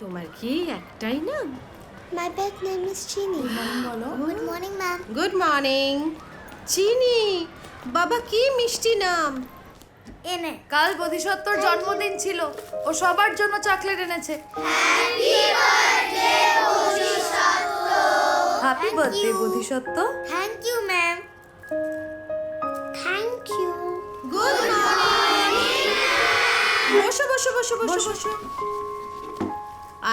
তোমার কি একটাই নাম? My pet name is চিনি বলো। Good morning, ma'am. Good morning Chini বাবা কি মিষ্টি নাম? এনে। কাল বোধিসত্ত্বর জন্মদিন ছিল। ও সবার জন্য চকলেট এনেছে। Happy birthday Bodhisattva Thank you ma'am Thank you good morning বসো বসো বসো বসো বসো।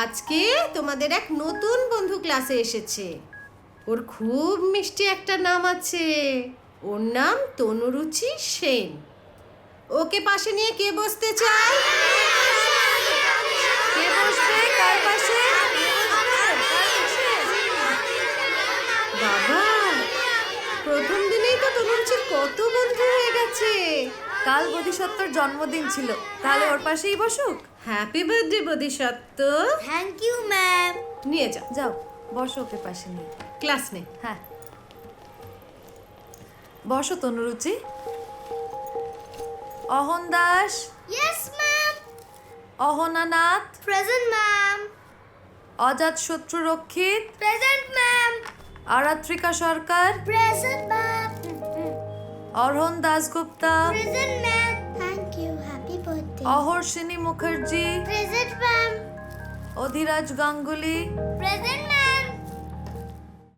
আজকে তোমাদের এক নতুন বন্ধু ক্লাসে এসেছে। ওর খুব মিষ্টি একটা নাম আছে। ওর নাম তনুরুচি সেন। ওকে পাশে নিয়ে কে বসতে চায়? কাল বোধিসত্ত্বর জন্মদিন ছিল। তাহলে ওর পাশেই বসুক। Happy birthday Bodhisattva thank you ma'am নিয়ে যাও যাও। বসো ওকে পাশে নিয়ে। ক্লাস নে হ্যাঁ। বসো Tanuruchi. Ahan Das. Yes, ma'am. Ahananath. Present ma'am. Shatru Rakshit. Present, ma'am. Aratrika Sarkar. Present ma'am. Arhan Dasgupta Aharshini Mukherjee. Adhiraj Ganguly. Present